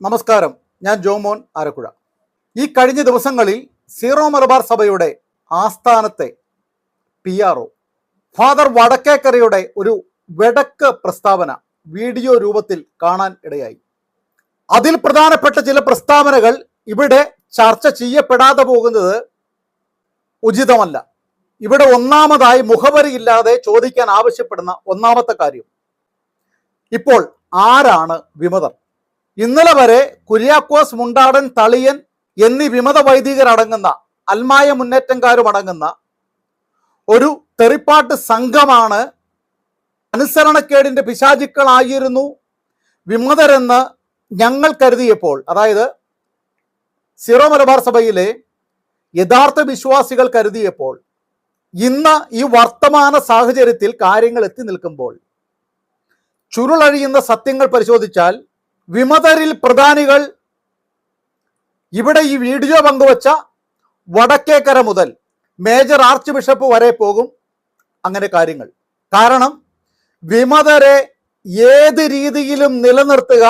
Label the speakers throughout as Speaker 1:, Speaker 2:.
Speaker 1: നമസ്കാരം. ഞാൻ ജോമോൻ ആരക്കുഴ. ഈ കഴിഞ്ഞ ദിവസങ്ങളിൽ സീറോ മലബാർ സഭയുടെ ആസ്ഥാനത്തെ പി ആർ ഒ ഫാദർ വടക്കേക്കരയുടെ ഒരു വെടക്ക് പ്രസ്താവന വീഡിയോ രൂപത്തിൽ കാണാൻ ഇടയായി. അതിൽ പ്രധാനപ്പെട്ട ചില പ്രസ്താവനകൾ ഇവിടെ ചർച്ച ചെയ്യപ്പെടാതെ പോകുന്നത് ഉചിതമല്ല. ഇവിടെ ഒന്നാമതായി മുഖവരിയില്ലാതെ ചോദിക്കാൻ ആവശ്യപ്പെടുന്ന ഒന്നാമത്തെ കാര്യം. ഇപ്പോൾ ആരാണ് വിമതർ? ഇന്നലെ വരെ കുര്യാക്കോസ് മുണ്ടാടൻ തളിയൻ എന്നീ വിമത വൈദികരടങ്ങുന്ന അൽമായ മുന്നേറ്റംകാരും അടങ്ങുന്ന ഒരു തെറിപ്പാട്ട് സംഘമാണ് അനുസരണക്കേടിന്റെ പിശാചുക്കളായിരുന്നു വിമതരെന്ന് ഞങ്ങൾ കരുതിയപ്പോൾ അതായത് സിറോ മലബാർ സഭയിലെ യഥാർത്ഥ വിശ്വാസികൾ കരുതിയപ്പോൾ ഇന്ന് ഈ വർത്തമാന സാഹചര്യത്തിൽ കാര്യങ്ങൾ എത്തി നിൽക്കുമ്പോൾ ചുരുളഴിയുന്ന സത്യങ്ങൾ പരിശോധിച്ചാൽ വിമതരിൽ പ്രധാനികൾ ഇവിടെ ഈ വീഡിയോ പങ്കുവച്ച വടക്കേക്കര മുതൽ മേജർ ആർച്ച് ബിഷപ്പ് വരെ പോകും അങ്ങനെ കാര്യങ്ങൾ. കാരണം വിമതരെ ഏത് രീതിയിലും നിലനിർത്തുക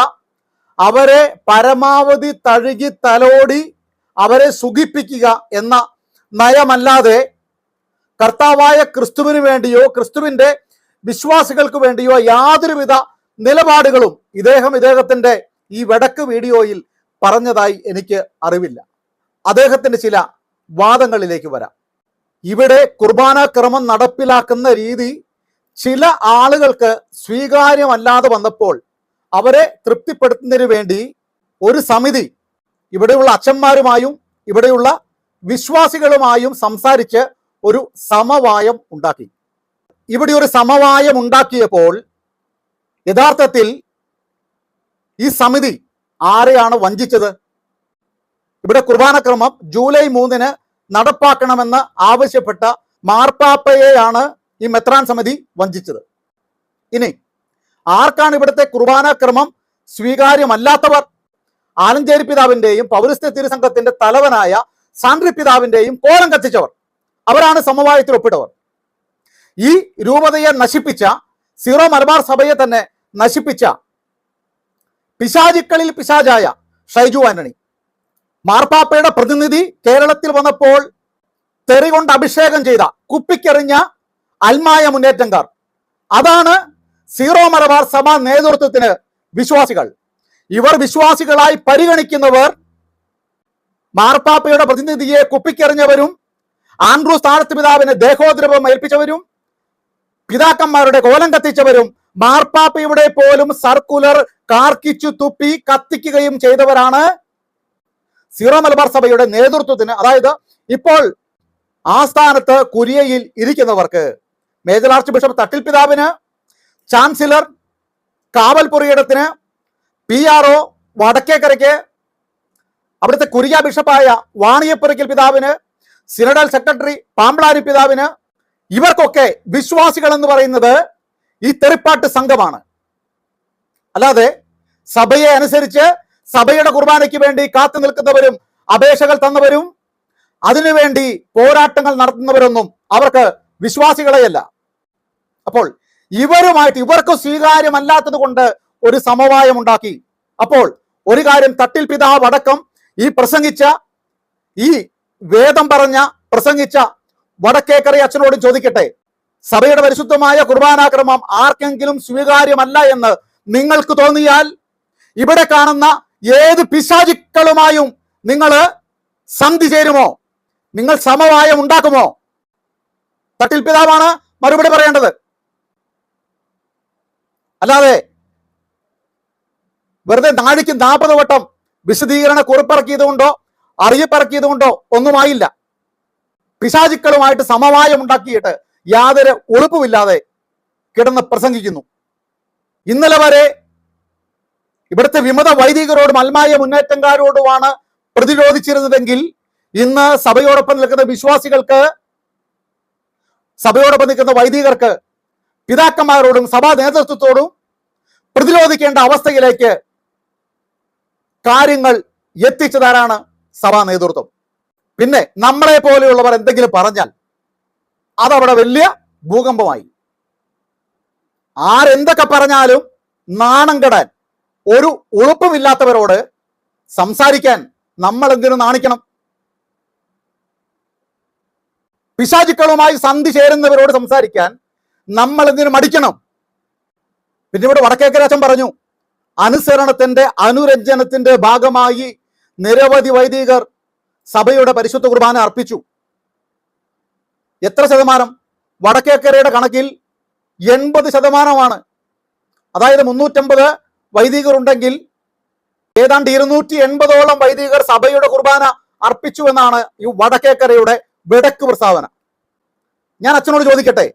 Speaker 1: അവരെ പരമാവധി തഴുകി തലോടി അവരെ സുഖിപ്പിക്കുക എന്ന നയമല്ലാതെ കർത്താവായ ക്രിസ്തുവിന് വേണ്ടിയോ ക്രിസ്തുവിന്റെ വിശ്വാസികൾക്ക് വേണ്ടിയോ യാതൊരുവിധ നിലപാടുകളും ഇദ്ദേഹം ഇദ്ദേഹത്തിന്റെ ഈ വടക്ക് വീഡിയോയിൽ പറഞ്ഞതായി എനിക്ക് അറിവില്ല. അദ്ദേഹത്തിന്റെ ചില വാദങ്ങളിലേക്ക് വരാം. ഇവിടെ കുർബാന ക്രമം നടപ്പിലാക്കുന്ന രീതി ചില ആളുകൾക്ക് സ്വീകാര്യമല്ലാതെ വന്നപ്പോൾ അവരെ തൃപ്തിപ്പെടുത്തുന്നതിന് വേണ്ടി ഒരു സമിതി ഇവിടെയുള്ള അച്ഛന്മാരുമായും ഇവിടെയുള്ള വിശ്വാസികളുമായും സംസാരിച്ച് ഒരു സമവായം ഉണ്ടാക്കി. ഇവിടെ ഒരു സമവായം ഉണ്ടാക്കിയപ്പോൾ യഥാർത്ഥത്തിൽ ഈ സമിതി ആരെയാണ് വഞ്ചിച്ചത്? ഇവിടെ കുർബാനക്രമം ജൂലൈ മൂന്നിന് നടപ്പാക്കണമെന്ന് ആവശ്യപ്പെട്ട മാർപ്പാപ്പയെയാണ് ഈ മെത്രാൻ സമിതി വഞ്ചിച്ചത്. ഇനി ആർക്കാണ് ഇവിടുത്തെ കുർബാനക്രമം സ്വീകാര്യമല്ലാത്തവർ? ആലഞ്ചേരി പിതാവിന്റെയും പൗരസ്ത്യ തിരുസംഘത്തിന്റെ തലവനായ സാൻഡ്രി പിതാവിന്റെയും കോലം കത്തിച്ചവർ. അവരാണ് സമവായത്തിൽ ഒപ്പിട്ടവർ. ഈ രൂപതയെ നശിപ്പിച്ച സീറോ മലബാർ സഭയെ തന്നെ നശിപ്പിച്ച പിശാചുക്കളിൽ പിശാചായ ഷൈജു ആന്റണി. മാർപ്പാപ്പയുടെ പ്രതിനിധി കേരളത്തിൽ വന്നപ്പോൾ തെറി കൊണ്ട് അഭിഷേകം ചെയ്ത കുപ്പിക്കെറിഞ്ഞ അൽമായ മുന്നേറ്റംകാർ. അതാണ് സീറോ മലബാർ സഭ നേതൃത്വത്തിന് വിശ്വാസികൾ. ഇവർ വിശ്വാസികളായി പരിഗണിക്കുന്നവർ മാർപ്പാപ്പയുടെ പ്രതിനിധിയെ കുപ്പിക്കെറിഞ്ഞവരും ആൻഡ്രൂ സ്ഥാനത്ത് പിതാവിനെ ദേഹോദ്രവം ഏൽപ്പിച്ചവരും പിതാക്കന്മാരുടെ കോലം കത്തിച്ചവരും മാർപ്പാപ്പയുടെ പോലും സർക്കുലർ കാർക്കിച്ചു തുപ്പി കത്തിക്കുകയും ചെയ്തവരാണ് സീറോ മലബാർ സഭയുടെ നേതൃത്വത്തിന്. അതായത് ഇപ്പോൾ ആസ്ഥാനത്ത് കുരിയയിൽ ഇരിക്കുന്നവർക്ക്. മേജർ ആർച്ച് ബിഷപ്പ് തട്ടിൽ പിതാവിന് ചാൻസലർ കാവൽ പുറിയിടത്തിന് പി ആർ ഒ വടക്കേക്കരയ്ക്ക് അവിടുത്തെ കുരിയ ബിഷപ്പായ വാണിയപ്പുരയ്ക്കൽ പിതാവിന് സിനഡൽ സെക്രട്ടറി പാമ്പ്ളാരി പിതാവിന് ഇവർക്കൊക്കെ വിശ്വാസികൾ എന്ന് പറയുന്നത് ഈ തെറിപ്പാട്ട് സംഘമാണ്. അല്ലാതെ സഭയെ അനുസരിച്ച് സഭയുടെ കുർബാനയ്ക്ക് വേണ്ടി കാത്തു നിൽക്കുന്നവരും അപേക്ഷകൾ തന്നവരും അതിനുവേണ്ടി പോരാട്ടങ്ങൾ നടത്തുന്നവരൊന്നും അവർക്ക് വിശ്വാസികളെയല്ല. അപ്പോൾ ഇവരുമായിട്ട് ഇവർക്ക് സ്വീകാര്യമല്ലാത്തത് കൊണ്ട് ഒരു സമവായം ഉണ്ടാക്കി. അപ്പോൾ ഒരു കാര്യം തട്ടിൽ പിതാവ് അടക്കം ഈ പ്രസംഗിച്ച ഈ വേദം പറഞ്ഞ പ്രസംഗിച്ച വടക്കേക്കറി അച്ഛനോട് ചോദിക്കട്ടെ? സഭയുടെ പരിശുദ്ധമായ കുർബാനാക്രമം ആർക്കെങ്കിലും സ്വീകാര്യമല്ല എന്ന് നിങ്ങൾക്ക് തോന്നിയാൽ ഇവിടെ കാണുന്ന ഏത് പിശാചുക്കളുമായും നിങ്ങൾ സന്ധി ചേരുമോ? നിങ്ങൾ സമവായം ഉണ്ടാക്കുമോ? തട്ടിൽ പിതാവാണ് മറുപടി പറയേണ്ടത്. അല്ലാതെ വെറുതെ നാഴിക്ക് നാൽപ്പത് വട്ടം വിശദീകരണ കുറിപ്പിറക്കിയത് കൊണ്ടോ അറിയിപ്പിറക്കിയത് കൊണ്ടോ ഒന്നുമായില്ല. പിശാചുക്കളുമായിട്ട് സമവായം ഉണ്ടാക്കിയിട്ട് യാതൊരു ഉറപ്പുമില്ലാതെ കിടന്ന് പ്രസംഗിക്കുന്നു. ഇന്നലെ വരെ ഇവിടുത്തെ വിമത വൈദികരോടും അൽമായ മുന്നേറ്റക്കാരോടുമാണ് പ്രതിരോധിച്ചിരുന്നതെങ്കിൽ ഇന്ന് സഭയോടൊപ്പം നിൽക്കുന്ന വിശ്വാസികൾക്ക് സഭയോടൊപ്പം നിൽക്കുന്ന വൈദികർക്ക് പിതാക്കന്മാരോടും സഭാ നേതൃത്വത്തോടും പ്രതിരോധിക്കേണ്ട അവസ്ഥയിലേക്ക് കാര്യങ്ങൾ എത്തിച്ചതാരാണ് സഭാ നേതൃത്വം. പിന്നെ നമ്മളെ പോലെയുള്ളവർ എന്തെങ്കിലും പറഞ്ഞാൽ അതവിടെ വലിയ ഭൂകമ്പമായി. ആരെന്തൊക്കെ പറഞ്ഞാലും നാണം കെടാൻ ഒരു ഉളുപ്പുമില്ലാത്തവരോട് സംസാരിക്കാൻ നമ്മൾ നാണിക്കണം? പിശാചുക്കളുമായി സന്ധി ചേരുന്നവരോട് സംസാരിക്കാൻ നമ്മൾ മടിക്കണം? പിന്നെ ഇവിടെ വടക്കേക്കര അച്ഛൻ പറഞ്ഞു അനുസരണത്തിന്റെ അനുരഞ്ജനത്തിന്റെ ഭാഗമായി നിരവധി വൈദികർ സഭയുടെ പരിശുദ്ധ കുർബാന അർപ്പിച്ചു. എത്ര ശതമാനം? വടക്കേക്കരയുടെ കണക്കിൽ എൺപത് ശതമാനമാണ്. അതായത് മുന്നൂറ്റമ്പത് വൈദികർ ഉണ്ടെങ്കിൽ ഏതാണ്ട് ഇരുന്നൂറ്റി എൺപതോളം വൈദികർ സഭയുടെ കുർബാന അർപ്പിച്ചു എന്നാണ് ഈ വടക്കേക്കരയുടെ വിടക്ക് പ്രസ്താവന. ഞാൻ അച്ഛനോട് ചോദിക്കട്ടെ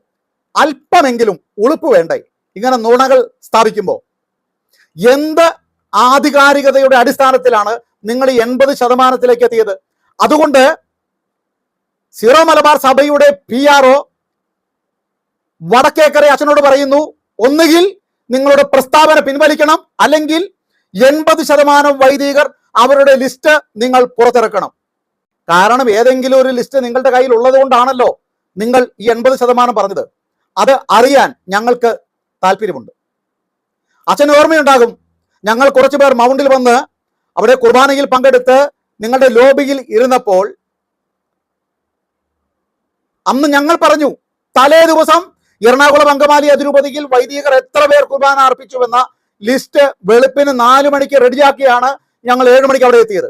Speaker 1: അല്പമെങ്കിലും ഉളുപ്പ് വേണ്ടേ? ഇങ്ങനെ നുണകൾ സ്ഥാപിക്കുമ്പോൾ എന്ത് ആധികാരികതയുടെ അടിസ്ഥാനത്തിലാണ് നിങ്ങൾ എൺപത് ശതമാനത്തിലേക്ക് എത്തിയത്? അതുകൊണ്ട് സീറോ മലബാർ സഭയുടെ പി ആർ ഒ വടക്കേക്കര അച്ഛനോട് പറയുന്നു ഒന്നുകിൽ നിങ്ങളുടെ പ്രസ്താവന പിൻവലിക്കണം അല്ലെങ്കിൽ എൺപത് ശതമാനം വൈദികർ അവരുടെ ലിസ്റ്റ് നിങ്ങൾ പുറത്തിറക്കണം. കാരണം ഏതെങ്കിലും ഒരു ലിസ്റ്റ് നിങ്ങളുടെ കയ്യിൽ ഉള്ളത് കൊണ്ടാണല്ലോ നിങ്ങൾ ഈ എൺപത് ശതമാനം പറഞ്ഞത്. അത് അറിയാൻ ഞങ്ങൾക്ക് താല്പര്യമുണ്ട്. അച്ഛന് ഓർമ്മയുണ്ടാകും ഞങ്ങൾ കുറച്ചു പേർ മൗണ്ടിൽ വന്ന് അവിടെ കുർബാനയിൽ പങ്കെടുത്ത് നിങ്ങളുടെ ലോബിയിൽ ഇരുന്നപ്പോൾ അന്ന് ഞങ്ങൾ പറഞ്ഞു തലേ ദിവസം എറണാകുളം അങ്കമാലി അതിരൂപതയിൽ വൈദികർ എത്ര പേർ കുർബാന അർപ്പിച്ചുവെന്ന ലിസ്റ്റ് വെളുപ്പിന് നാലു മണിക്ക് റെഡിയാക്കിയാണ് ഞങ്ങൾ ഏഴ് മണിക്ക് അവിടെ എത്തിയത്.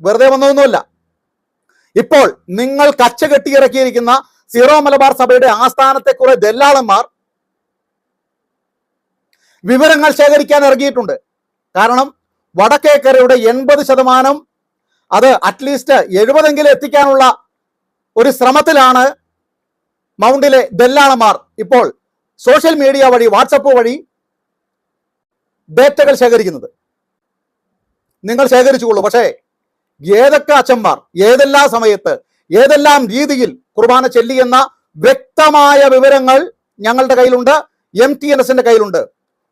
Speaker 1: വെറുതെ വന്നതൊന്നുമല്ല. ഇപ്പോൾ നിങ്ങൾ കച്ച കെട്ടിയിറക്കിയിരിക്കുന്ന സീറോ മലബാർ സഭയുടെ ആസ്ഥാനത്തെ കുറെ ദല്ലാളന്മാർ വിവരങ്ങൾ ശേഖരിക്കാൻ ഇറങ്ങിയിട്ടുണ്ട്. കാരണം വടക്കേക്കരയുടെ എൺപത് ശതമാനം അത് അറ്റ്ലീസ്റ്റ് എഴുപതെങ്കിലും എത്തിക്കാനുള്ള ഒരു ശ്രമത്തിലാണ് മൗണ്ടിലെ ദല്ലാളന്മാർ. ഇപ്പോൾ സോഷ്യൽ മീഡിയ വഴി വാട്സപ്പ് വഴി ഡേറ്റകൾ ശേഖരിക്കുന്നത്. നിങ്ങൾ ശേഖരിച്ചുകൊള്ളൂ. പക്ഷേ ഏതൊക്കെ അച്ഛന്മാർ ഏതെല്ലാം സമയത്ത് ഏതെല്ലാം രീതിയിൽ കുർബാന ചെല്ലിയെന്ന വ്യക്തമായ വിവരങ്ങൾ ഞങ്ങളുടെ കയ്യിലുണ്ട് എം ടി എൻ എസിന്റെ കയ്യിലുണ്ട്.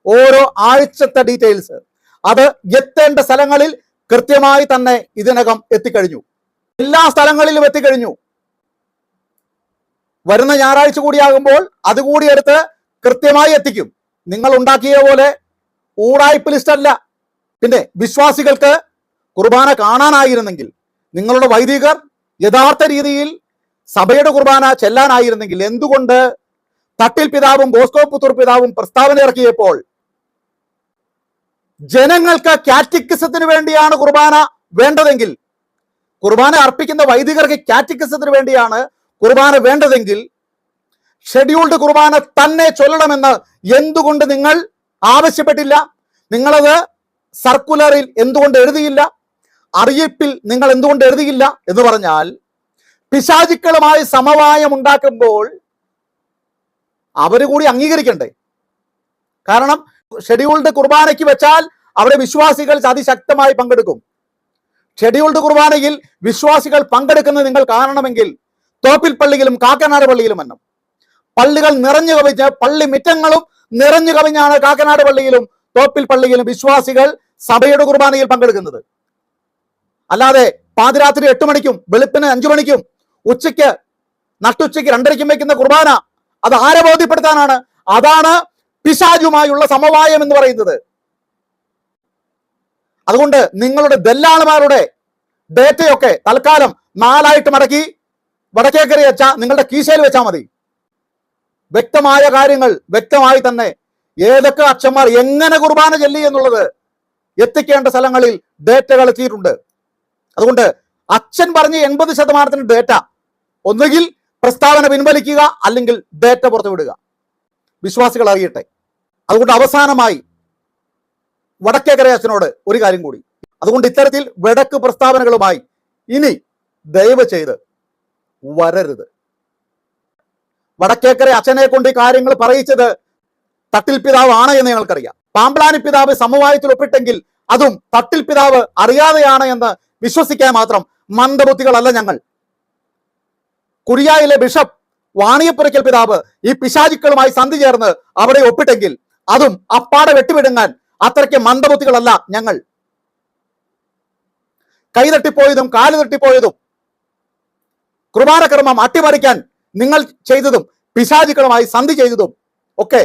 Speaker 1: ഓരോ ആഴ്ചത്തെ ഡീറ്റെയിൽസ് അത് എത്തേണ്ട സ്ഥലങ്ങളിൽ കൃത്യമായി തന്നെ ഇതിനകം എത്തിക്കഴിഞ്ഞു. എല്ലാ സ്ഥലങ്ങളിലും എത്തിക്കഴിഞ്ഞു. വരുന്ന ഞായറാഴ്ച കൂടിയാകുമ്പോൾ അതുകൂടി എടുത്ത് കൃത്യമായി എത്തിക്കും. നിങ്ങൾ ഉണ്ടാക്കിയ പോലെ ലിസ്റ്റ് അല്ല പിന്നെ വിശ്വാസികൾക്ക് കുർബാന കാണാനായിരുന്നെങ്കിൽ നിങ്ങളുടെ വൈദികർ യഥാർത്ഥ രീതിയിൽ സഭയുടെ കുർബാന ചെല്ലാനായിരുന്നെങ്കിൽ എന്തുകൊണ്ട് തട്ടിൽ പിതാവും ബോസ്കോ പുത്തൂർ പിതാവും പ്രസ്താവന ഇറക്കിയപ്പോൾ ജനങ്ങൾക്ക് കാറ്റിക്കിസത്തിന് വേണ്ടിയാണ് കുർബാന വേണ്ടതെങ്കിൽ കുർബാന അർപ്പിക്കുന്ന വൈദികർക്ക് കാറ്റിക്കിസത്തിന് വേണ്ടിയാണ് കുർബാന വേണ്ടതെങ്കിൽ ഷെഡ്യൂൾഡ് കുർബാന തന്നെ ചൊല്ലണമെന്ന് എന്തുകൊണ്ട് നിങ്ങൾ ആവശ്യപ്പെട്ടില്ല? നിങ്ങളത് സർക്കുലറിൽ എന്തുകൊണ്ട് എഴുതിയില്ല? അറിയിപ്പിൽ നിങ്ങൾ എന്തുകൊണ്ട് എഴുതിയില്ല എന്ന് പറഞ്ഞാൽ പിശാചിക്കളുമായി സമവായം ഉണ്ടാക്കുമ്പോൾ അവർ കൂടി അംഗീകരിക്കണ്ടേ? കാരണം ഷെഡ്യൂൾഡ് കുർബാനയ്ക്ക് വെച്ചാൽ അവിടെ വിശ്വാസികൾ അതിശക്തമായി പങ്കെടുക്കും. ഷെഡ്യൂൾഡ് കുർബാനയിൽ വിശ്വാസികൾ പങ്കെടുക്കുന്നത് നിങ്ങൾ കാണണമെങ്കിൽ തോപ്പിൽ പള്ളിയിലും കാക്കനാട് പള്ളിയിലും എന്നും പള്ളികൾ നിറഞ്ഞു കവിഞ്ഞ് പള്ളി മിറ്റങ്ങളും നിറഞ്ഞു കവിഞ്ഞാണ് കാക്കനാട് പള്ളിയിലും തോപ്പിൽ പള്ളിയിലും വിശ്വാസികൾ സഭയുടെ കുർബാനയിൽ പങ്കെടുക്കുന്നത്. അല്ലാതെ പാതിരാത്രി എട്ട് മണിക്കും വെളുപ്പിന് അഞ്ചു മണിക്കും ഉച്ചയ്ക്ക് നട്ടുച്ചയ്ക്ക് രണ്ടരയ്ക്കും വയ്ക്കുന്ന കുർബാന അത് ആരെ ബോധ്യപ്പെടുത്താനാണ്? അതാണ് പിശാചുമായുള്ള സമവായം എന്ന് പറയുന്നത്. അതുകൊണ്ട് നിങ്ങളുടെ ദല്ലാളുമാരുടെ ഡേറ്റയൊക്കെ തൽക്കാലം നാലായിട്ട് മടക്കി വടക്കേക്കറി വെച്ചാ നിങ്ങളുടെ കീശയിൽ വെച്ചാൽ മതി. വ്യക്തമായ കാര്യങ്ങൾ വ്യക്തമായി തന്നെ ഏതൊക്കെ അച്ഛന്മാർ എങ്ങനെ കുർബാന ചെല്ലി എന്നുള്ളത് എത്തിക്കേണ്ട സ്ഥലങ്ങളിൽ ഡേറ്റകൾ എത്തിയിട്ടുണ്ട് അതുകൊണ്ട് അച്ഛൻ പറഞ്ഞ് എൺപത് ശതമാനത്തിന് ഡേറ്റ ഒന്നുകിൽ പ്രസ്താവന പിൻവലിക്കുക അല്ലെങ്കിൽ ഡേറ്റ പുറത്തുവിടുക. വിശ്വാസികൾ അറിയട്ടെ അതുകൊണ്ട് അവസാനമായി വടക്കേക്കര ഒരു കാര്യം കൂടി. അതുകൊണ്ട് ഇത്തരത്തിൽ വടക്ക് പ്രസ്താവനകളുമായി ഇനി ദയവ് ചെയ്ത് വരരുത്. വടക്കേക്കര അച്ഛനെ കൊണ്ട് ഈ കാര്യങ്ങൾ പറയിച്ചത് തട്ടിൽ പിതാവ് ആണ് എന്ന് ഞങ്ങൾക്കറിയാം. പാമ്പ്ലാനി പിതാവ് സമവായത്തിൽ ഒപ്പിട്ടെങ്കിൽ അതും തട്ടിൽ പിതാവ് അറിയാതെയാണ് എന്ന് വിശ്വസിക്കാൻ മാത്രം മന്ദബുദ്ധികളല്ല ഞങ്ങൾ. കുരിയായിലെ ബിഷപ്പ് വാണിയപ്പുരയ്ക്കൽ പിതാവ് ഈ പിശാചുക്കളുമായി സന്ധി ചേർന്ന് അവിടെ ഒപ്പിട്ടെങ്കിൽ അതും അപ്പാടെ വെട്ടിവിടുങ്ങാൻ അത്രയ്ക്ക് മന്ദബുദ്ധികളല്ല ഞങ്ങൾ. കൈതട്ടിപ്പോയതും കാൽ തട്ടിപ്പോയതും കുർബാനക്രമം അട്ടിമറിക്കാൻ നിങ്ങൾ ചെയ്തതും പിശാചുക്കളുമായി സന്ധി ചെയ്തതും ഒക്കെ.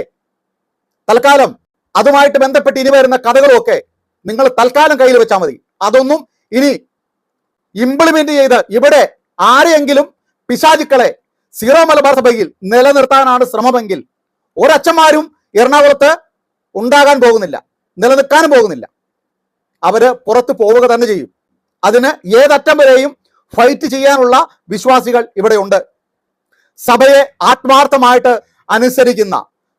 Speaker 1: തൽക്കാലം അതുമായിട്ട് ബന്ധപ്പെട്ട് ഇനി വരുന്ന കഥകളും ഒക്കെ നിങ്ങൾ തൽക്കാലം കയ്യിൽ വെച്ചാൽ മതി. അതൊന്നും ഇനി ഇംപ്ലിമെന്റ് ചെയ്ത് ഇവിടെ ആരെയെങ്കിലും പിശാചുക്കളെ സീറോ മലബാർ സഭയിൽ നിലനിർത്താനാണ് ശ്രമമെങ്കിൽ ഒരച്ഛന്മാരും എറണാകുളത്ത് ഉണ്ടാകാൻ പോകുന്നില്ല നിലനിൽക്കാനും പോകുന്നില്ല. അവർ പുറത്ത് പോവുക തന്നെ ചെയ്യും. അതിന് ഏതറ്റം വരെയും ഫൈറ്റ് ചെയ്യാനുള്ള വിശ്വാസികൾ ഇവിടെയുണ്ട്. സഭയെ ആത്മാർത്ഥമായിട്ട് അനുസരിക്കുന്ന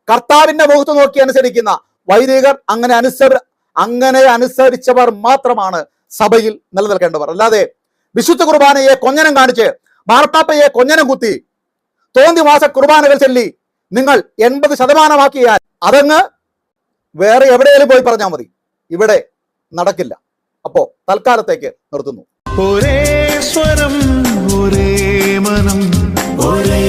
Speaker 1: കർത്താവിന്റെ മുഖത്ത് നോക്കി അനുസരിക്കുന്ന വൈദികർ അങ്ങനെ അനുസര അങ്ങനെ അനുസരിച്ചവർ മാത്രമാണ് സഭയിൽ നിലനിൽക്കേണ്ടവർ. അല്ലാതെ വിശുദ്ധ കുർബാനയെ കൊഞ്ഞനം കാണിച്ച് മാർപ്പാപ്പയെ കൊഞ്ഞനം കുത്തി തോന്നി മാസ കുർബാനകൾ ചൊല്ലി നിങ്ങൾ എൺപത് ശതമാനമാക്കിയാൽ അതങ്ങ് വേറെ എവിടെയെങ്കിലും പോയി പറഞ്ഞാൽ മതി. ഇവിടെ നടക്കില്ല. അപ്പോ തൽക്കാലത്തേക്ക് നിർത്തുന്നു.
Speaker 2: ഒരേ സ്വരം ഒരേ മനം ഒരേ